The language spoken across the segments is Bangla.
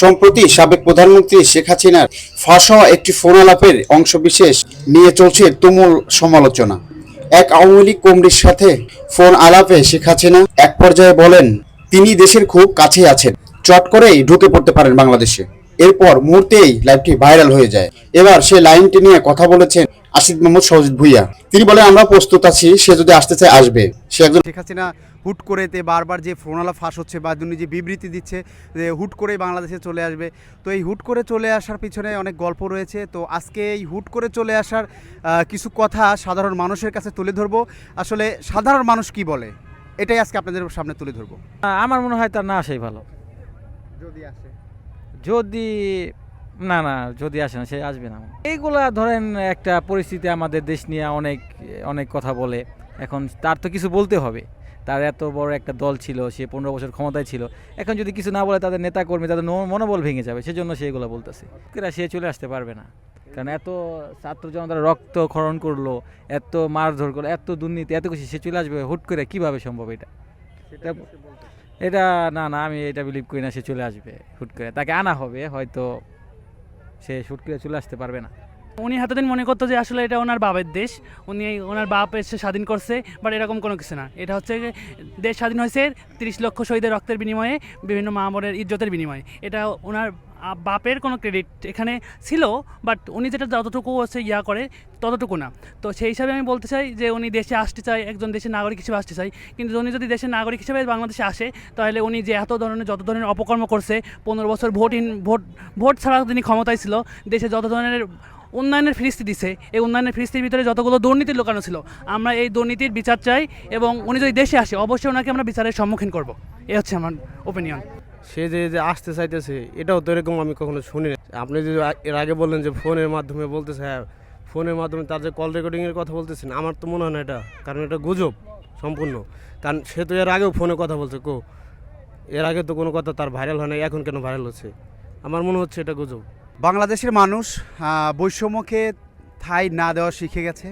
সম্প্রতি সাবেক প্রধানমন্ত্রী শেখ হাসিনার ফাঁস হওয়া একটি ফোন আলাপের অংশবিশেষ নিয়ে চলছে তুমুল সমালোচনা। এক আওয়ামী লীগ কমরির সাথে ফোন আলাপে শেখ হাসিনা এক পর্যায়ে বলেন, তিনি দেশের খুব কাছে আছেন। চট করেই ঢুকে পড়তে পারেন বাংলাদেশে। এরপর মুহূর্তেই লাইভটি ভাইরাল হয়ে যায়। এবার সে লাইনটি নিয়ে কথা বলেছেন আসিফ মোহাম্মদ সজিদ ভুইয়া। তিনি বলেন, আমরা প্রস্তুত আছি, সে যদি আসতে চায়, আসবে। সে একজন শেখ হাসিনা হুট করে তে বারবার যে ফোনালা ফাঁস হচ্ছে বা উনি যে বিবৃতি দিচ্ছে যে হুট করে বাংলাদেশে চলে আসবে। তো এই হুট করে চলে আসার পিছনে অনেক গল্প রয়েছে। তো আজকে এই হুট করে চলে আসার কিছু কথা সাধারণ মানুষের কাছে তুলে ধরবো। আসলে সাধারণ মানুষ কি বলে? এটাই আজকে আপনাদের সামনে তুলে ধরবো। আমার মনে হয় তার না আসাই ভালো। যদি আসে। যদি না না যদি আসে না সে আসবে না। এইগুলা ধরেন একটা পরিস্থিতি আমাদের দেশ নিয়ে অনেক অনেক কথা বলে। এখন তার তো কিছু বলতে হবে। তার এত বড় একটা দল ছিল সে পনেরো বছর ক্ষমতায় ছিল। এখন যদি কিছু না বলে তাদের নেতা কর্মী তাদের মনোবল ভেঙে যাবে সেজন্য সে এগুলো বলতেছে। সে চলে আসতে পারবে না। কারণ এত ছাত্র জনতার রক্ত খরণ করল এত মারধর করল এত দুর্নীতি এত কিছু সে চলে আসবে হুট করে কীভাবে সম্ভব এটা? এটা- এটা না না আমি এটা বিলিভ করি না সে চলে আসবে হুট করে। তাকে আনা হবে হয়তো সে হুট করে চলে আসতে পারবে না। উনি এতদিন মনে করতো যে আসলে এটা ওনার বাপের দেশ, উনি ওনার বাপ এসে স্বাধীন করছে বাট এরকম কোনো কিছু না। এটা হচ্ছে দেশ স্বাধীন হয়েছে তিরিশ লক্ষ শহীদের রক্তের বিনিময়ে, বিভিন্ন মামরের ইজ্জতের বিনিময়ে। এটা ওনার বাপের কোনো ক্রেডিট এখানে ছিল বাট উনি যেটা যতটুকু হচ্ছে ইয়া করে, ততটুকু না। তো সেই হিসাবে আমি বলতে চাই যে উনি দেশে আসতে চায়, একজন দেশের নাগরিক হিসেবে আসতে চাই কিন্তু উনি যদি দেশের নাগরিক হিসেবে বাংলাদেশে আসে, তাহলে উনি যে এত ধরনের, যত ধরনের অপকর্ম করছে, পনেরো বছর ভোটহীন ভোট ভোট ছাড়া তিনি ক্ষমতায় ছিল, দেশে যত ধরনের উন্নয়নের ফিরিস্তি দিছে। এই উন্নয়নের ফিরিস্তির ভিতরে যতগুলো দুর্নীতি লুকানো ছিল, আমরা এই দুর্নীতির বিচার চাই এবং উনি যদি দেশে আসে, অবশ্যই ওনাকে আমরা বিচারের সম্মুখীন করব। এ হচ্ছে আমার ওপিনিয়ন সে যে যে আসতে চাইতেছে, এটাও তো এরকম আমি কখনো শুনি। আপনি যে এর আগে বললেন যে ফোনের মাধ্যমে বলতেছে হ্যাঁ ফোনের মাধ্যমে তার যে কল রেকর্ডিংয়ের কথা বলতেছেন, আমার তো মনে হয় না এটা, কারণ এটা গুজব সম্পূর্ণ। কারণ সে তো এর আগেও ফোনে কথা বলছে, কো, এর আগে তো কোনো কথা তার ভাইরাল হয় না এখন কেন ভাইরাল হচ্ছে? আমার মনে হচ্ছে এটা গুজব। বাংলাদেশের মানুষ বৈষম্যকে থাই না দেওয়া শিখে গেছে।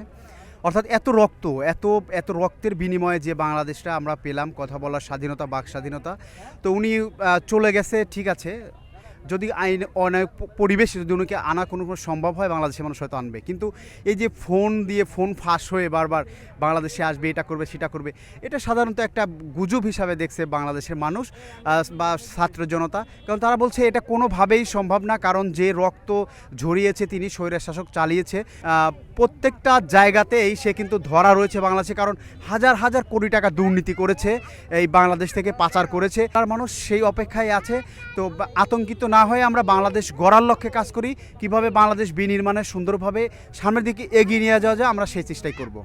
অর্থাৎ এত রক্ত, এত এত রক্তের বিনিময়ে যে বাংলাদেশটা আমরা পেলাম, কথা বলার স্বাধীনতা, বাক স্বাধীনতা, তো উনি চলে গেছে, ঠিক আছে। যদি আইন অনেক পরিবেশ যদি আনা কোনো সম্ভব হয়, বাংলাদেশের মানুষ হয়তো আনবে। কিন্তু এই যে ফোন দিয়ে ফোন ফাঁস হয়ে বারবার বাংলাদেশে আসবে, এটা করবে, সেটা করবে, এটা সাধারণত একটা গুজব হিসাবে দেখছে বাংলাদেশের মানুষ বা ছাত্র জনতা। কারণ তারা বলছে এটা কোনোভাবেই সম্ভব না, কারণ যে রক্ত ঝরিয়েছে তিনি স্বৈরের শাসক চালিয়েছে প্রত্যেকটা জায়গাতেই সে কিন্তু ধরা রয়েছে বাংলাদেশে, কারণ হাজার হাজার কোটি টাকা দুর্নীতি করেছে, এই বাংলাদেশ থেকে পাচার করেছে। তার মানুষ সেই অপেক্ষায় আছে, তো আতঙ্কিত না হয়ে আমরা বাংলাদেশ গড়ার লক্ষ্যে কাজ করি, কীভাবে বাংলাদেশ বিনির্মাণে সুন্দরভাবে সামনের দিকে এগিয়ে নিয়ে যাওয়া যায়, আমরা সেই চেষ্টাই করব।